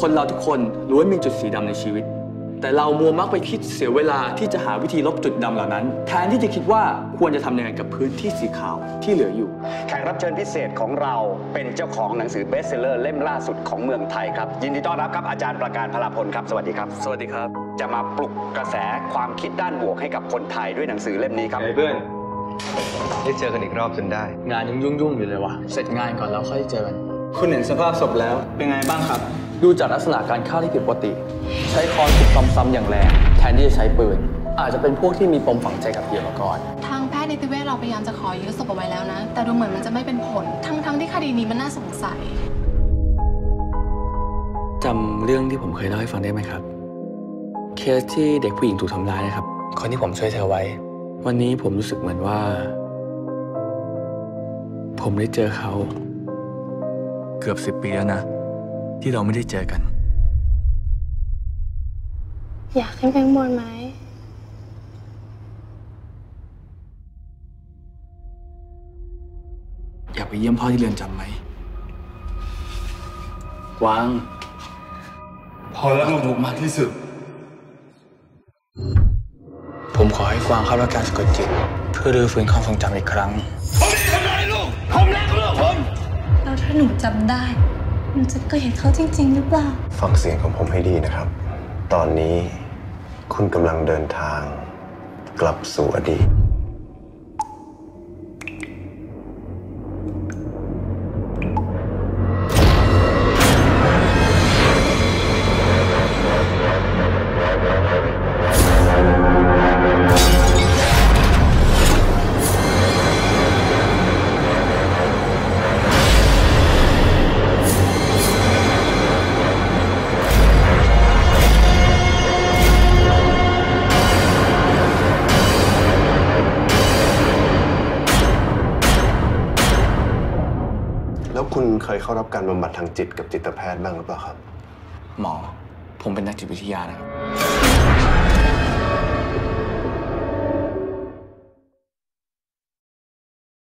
คนเราทุกคนล้วนมีจุดสีดำในชีวิต แต่เรามัวมักไปคิดเสียเวลาที่จะหาวิธีลบจุดดำเหล่านั้น แทนที่จะคิดว่าควรจะทำยังไงกับพื้นที่สีขาวที่เหลืออยู่ แขกรับเชิญพิเศษของเราเป็นเจ้าของหนังสือเบสเซลเลอร์เล่มล่าสุดของเมืองไทยครับ ยินดีต้อนรับครับอาจารย์ประการพลาพลครับ สวัสดีครับ สวัสดีครับ จะมาปลุกกระแสความคิดด้านบวกให้กับคนไทยด้วยหนังสือเล่มนี้ครับ ไอ้เพื่อนได้เจอกันอีกรอบจนได้ งานยังยุ่งๆอยู่เลยว่ะเสร็จงานก่อนแล้วค่อยเจอกัน คุณเห็นสภาพศพแล้วเป็นไงบ้างครับ ดูจากลักษณะการฆ่าที่ผิดปกติ ใช้ค้อนทุบซ้ำๆอย่างแรง แทนที่จะใช้ปืน อาจจะเป็นพวกที่มีปมฝังใจกับเหยื่อมาก่อน ทางแพทย์นิติเวชเราพยายามจะขอยื้อศพเอาไว้แล้วนะ แต่ดูเหมือนมันจะไม่เป็นผล ทั้งๆที่คดีนี้มันน่าสงสัยจำเรื่องที่ผมเคยเล่าให้ฟังได้ไหมครับ เคสที่เด็กผู้หญิงถูกทำร้ายนะครับ คนที่ผมช่วยเธอไว้ วันนี้ผมรู้สึกเหมือนว่า ผมได้เจอเขา เกือบสิบปีแล้วนะ ที่เราไม่ได้เจอกัน อยากให้แบงค์บอลไหม อยากไปเยี่ยมพ่อที่เรือนจำไหมกวางพอแล้วมาบุกมากที่สุด ผมขอให้กวางเข้ารับการสะกดจิต เพื่อรื้อฟื้นความทรงจำอีกครั้งแล้ว ถ้าหนูจำได้มันจะเกิดเขาจริง ๆ หรือเปล่า ฟังเสียงของผมให้ดีนะครับ ตอนนี้คุณกำลังเดินทางกลับสู่อดีต แล้วคุณเคยเข้ารับการบำบัดทางจิตกับจิตแพทย์บ้างหรือเปล่าครับ หมอ ผมเป็นนักจิตวิทยานะครับ